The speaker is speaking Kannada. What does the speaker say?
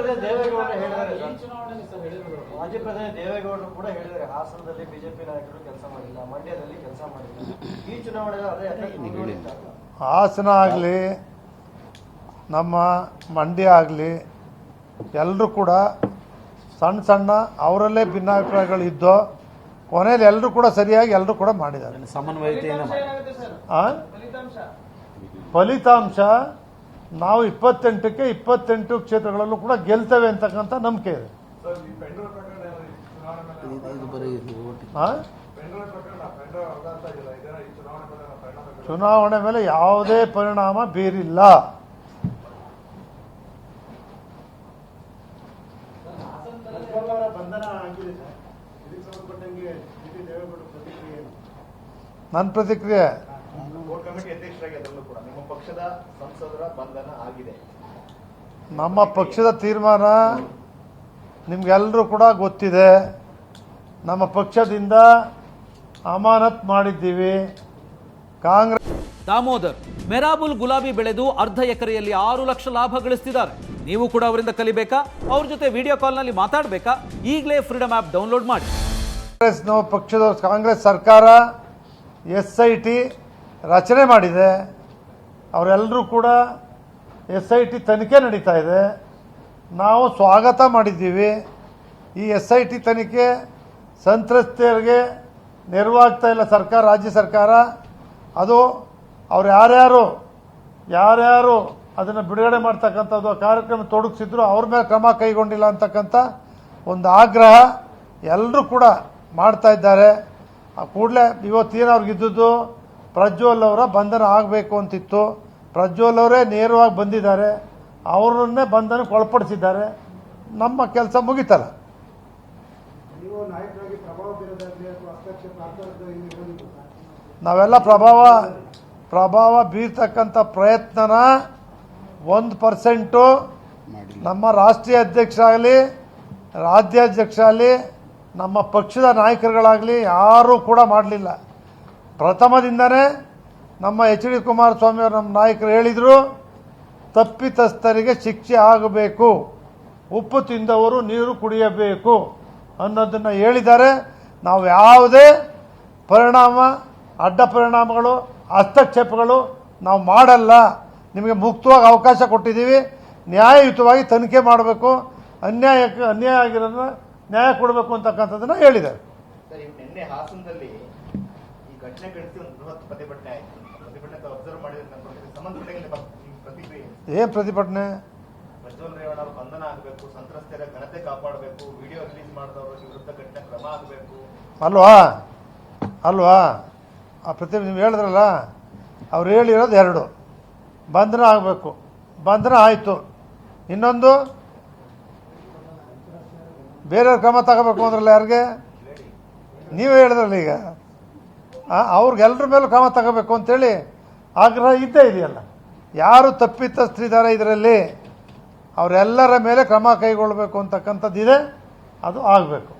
ಪ್ರಧಾನಿ ದೇವೇಗೌಡರು ಹೇಳಿದ್ದಾರೆ ಈ ಸರ್. ಸರ್ ಹೇಳಿದ್ರು. ಮಾಜಿ ಪ್ರಧಾನಿ ದೇವೇಗೌಡರು ಕೂಡ ಹೇಳಿದ್ದಾರೆ. ಹಾಸನದಲ್ಲಿ ಬಿಜೆಪಿ ನಾಯಕರು ಕೆಲಸ ಮಾಡಿಲ್ಲ ಮಂಡ್ಯದಲ್ಲಿ ಕೆಲಸ ಮಾಡಿಲ್ಲ. ಈ ಚುನಾವಣೆಯಲ್ಲಿ ಅದೇ ಹಾಸನ ಆಗಲಿ ನಮ್ಮ ಮಂಡ್ಯ ಆಗಲಿ ಎಲ್ಲರೂ ಕೂಡ ಸಣ್ಣ ಸಣ್ಣ ಅವರಲ್ಲೇ ಭಿನ್ನಾಭಿಪ್ರಾಯಗಳು ಇದ್ದೋ ಕೊನೆಯಲ್ಲಿ ಎಲ್ಲರೂ ಕೂಡ ಸರಿಯಾಗಿ ಎಲ್ಲರೂ ಕೂಡ ಮಾಡಿದ್ದಾರೆ. ಸಮನ್ವಯತೆಯನ್ನು? ಫಲಿತಾಂಶ ನಾವು ಇಪ್ಪತ್ತೆಂಟಕ್ಕೆ ಇಪ್ಪತ್ತೆಂಟು ಕ್ಷೇತ್ರಗಳಲ್ಲೂ ಕೂಡ ಗೆಲ್ತೇವೆ ಅಂತಕ್ಕಂಥ ನಂಬಿಕೆ ಇದೆ? ಚುನಾವಣೆ ಮೇಲೆ ಯಾವುದೇ ಪರಿಣಾಮ ಬೀರಿಲ್ಲ? ನನ್ನ ಪ್ರತಿಕ್ರಿಯೆ ಕೋರ್ ಕಮಿಟಿ ಅಧ್ಯಕ್ಷರಾಗಿ ಅದರಲ್ಲೂ ಕೂಡ ನಿಮ್ಮ ಪಕ್ಷದ ಸಂಸದರ ಬಂಧನ ಆಗಿದೆ. ನಮ್ಮ ಪಕ್ಷದ ತೀರ್ಮಾನ ನಿಮ್ಗೆಲ್ಲರೂ ಕೂಡ ಗೊತ್ತಿದೆ. ನಮ್ಮ ಪಕ್ಷದಿಂದ ಅಮಾನತ್ ಮಾಡಿದ್ದೀವಿ. ಕಾಂಗ್ರೆಸ್ ದಾಮೋದರ್ ಮೆರಾಬುಲ್ ಗುಲಾಬಿ ಬೆಳೆದು ಅರ್ಧ ಎಕರೆಯಲ್ಲಿ ಆರು ಲಕ್ಷ ಲಾಭ ಗಳಿಸ್ತಿದ್ದಾರೆ. ನೀವು ಕೂಡ ಅವರಿಂದ ಕಲಿಬೇಕಾ? ಅವ್ರ ಜೊತೆ ವಿಡಿಯೋ ಕಾಲ್ನಲ್ಲಿ ಮಾತಾಡಬೇಕಾ? ಈಗಲೇ ಫ್ರೀಡಮ್ ಆ್ಯಪ್ ಡೌನ್ಲೋಡ್ ಮಾಡಿ. ಕಾಂಗ್ರೆಸ್ ಪಕ್ಷದ ಕಾಂಗ್ರೆಸ್ ಸರ್ಕಾರ ಎಸ್ ಐ ಟಿ ರಚನೆ ಮಾಡಿದೆ. ಅವರೆಲ್ಲರೂ ಕೂಡ ಎಸ್ ಐ ಟಿ ತನಿಖೆ ನಡೀತಾ ಇದೆ. ನಾವು ಸ್ವಾಗತ ಮಾಡಿದ್ದೀವಿ. ಈ ಎಸ್ ಐ ಟಿ ತನಿಖೆ ಸಂತ್ರಸ್ತೆಯರಿಗೆ ನೆರವಾಗ್ತಾ ಇಲ್ಲ ಸರ್ಕಾರ, ರಾಜ್ಯ ಸರ್ಕಾರ. ಅದು ಅವ್ರು ಯಾರ್ಯಾರು ಯಾರ್ಯಾರು ಅದನ್ನು ಬಿಡುಗಡೆ ಮಾಡ್ತಕ್ಕಂಥದ್ದು ಕಾರ್ಯಕ್ರಮ ತೊಡಗಿಸಿದ್ರು, ಅವ್ರ ಮೇಲೆ ಕ್ರಮ ಕೈಗೊಂಡಿಲ್ಲ ಅಂತಕ್ಕಂಥ ಒಂದು ಆಗ್ರಹ ಎಲ್ಲರೂ ಕೂಡ ಮಾಡ್ತಾ ಇದ್ದಾರೆ. ಕೂಡಲೇ ಇವತ್ತೇನು ಅವ್ರಿಗಿದ್ದದ್ದು ಪ್ರಜ್ವಲ್ ಅವರ ಬಂಧನ ಆಗಬೇಕು ಅಂತಿತ್ತು. ಪ್ರಜ್ವಲ್ ಅವರೇ ನೇರವಾಗಿ ಬಂದಿದ್ದಾರೆ. ಅವರನ್ನೇ ಬಂಧನಕ್ಕೆ ಒಳಪಡಿಸಿದ್ದಾರೆ. ನಮ್ಮ ಕೆಲಸ ಮುಗಿತಲ್ಲ. ನಾವೆಲ್ಲ ಪ್ರಭಾವ ಪ್ರಭಾವ ಬೀರ್ತಕ್ಕಂಥ ಪ್ರಯತ್ನನ ಒಂದು ಪರ್ಸೆಂಟು ನಮ್ಮ ರಾಷ್ಟ್ರೀಯ ಅಧ್ಯಕ್ಷ ಆಗಲಿ ರಾಜ್ಯಾಧ್ಯಕ್ಷ ಆಗಲಿ ನಮ್ಮ ಪಕ್ಷದ ನಾಯಕರುಗಳಾಗಲಿ ಯಾರೂ ಕೂಡ ಮಾಡಲಿಲ್ಲ. ಪ್ರಥಮದಿಂದನೇ ನಮ್ಮ ಎಚ್ ಡಿ ಕುಮಾರಸ್ವಾಮಿ ಅವರು ನಮ್ಮ ನಾಯಕರು ಹೇಳಿದರು, ತಪ್ಪಿತಸ್ಥರಿಗೆ ಶಿಕ್ಷೆ ಆಗಬೇಕು, ಉಪ್ಪು ತಿಂದವರು ನೀರು ಕುಡಿಯಬೇಕು ಅನ್ನೋದನ್ನು ಹೇಳಿದ್ದಾರೆ. ನಾವು ಯಾವುದೇ ಪರಿಣಾಮ, ಅಡ್ಡ ಪರಿಣಾಮಗಳು, ಹಸ್ತಕ್ಷೇಪಗಳು ನಾವು ಮಾಡಲ್ಲ. ನಿಮಗೆ ಮುಕ್ತವಾಗಿ ಅವಕಾಶ ಕೊಟ್ಟಿದ್ದೀವಿ. ನ್ಯಾಯಯುತವಾಗಿ ತನಿಖೆ ಮಾಡಬೇಕು. ಅನ್ಯಾಯಕ್ಕೆ, ಅನ್ಯಾಯ ಆಗಿರೋದನ್ನ ನ್ಯಾಯ ಕೊಡಬೇಕು ಅಂತಕ್ಕಂಥದ್ದನ್ನು ಹೇಳಿದ್ದಾರೆ. ಹಾಸನದಲ್ಲಿ ಏನು ಪ್ರತಿಭಟನೆ? ಪ್ರಜ್ವಲ್ ರೇವಣ್ಣ ಅವರು ಬಂಧನ ಆಗಬೇಕು ಸಂತ್ರಸ್ತರ ಘನತೆ ಕಾಪಾಡಬೇಕು ವಿಡಿಯೋ ರಿಲೀಸ್ ಮಾಡಿದವರು ವಿರುದ್ಧ ಕಠಿಣ ಕ್ರಮ ಆಗಬೇಕು. ಅಲ್ವಾ? ಅಲ್ವಾ? ಆ ಪ್ರತಿ ನೀವು ಹೇಳಿದ್ರಲ್ಲ ಅವ್ರು ಹೇಳಿರೋದು ಎರಡು. ಬಂಧನ ಆಗಬೇಕು. ಬಂಧನ ಆಯಿತು. ಇನ್ನೊಂದು? ಬೇರೆಯವ್ರ ಕ್ರಮ ತಗೋಬೇಕು ಅಂದ್ರಲ್ಲ ಯಾರಿಗೆ? ನೀವೇ ಹೇಳಿದ್ರಲ್ಲ ಈಗ. ಆ, ಅವ್ರಿಗೆಲ್ರ ಮೇಲೂ ಕ್ರಮ ತಗೋಬೇಕು ಅಂತೇಳಿ ಆಗ್ರಹ ಇದ್ದೇ ಇದೆಯಲ್ಲ. ಯಾರು ತಪ್ಪಿತಸ್ಥರಿದ್ದಾರೆ ಇದರಲ್ಲಿ ಅವರೆಲ್ಲರ ಮೇಲೆ ಕ್ರಮ ಕೈಗೊಳ್ಳಬೇಕು ಅಂತಕ್ಕಂಥದ್ದಿದೆ ಅದು ಆಗಬೇಕು.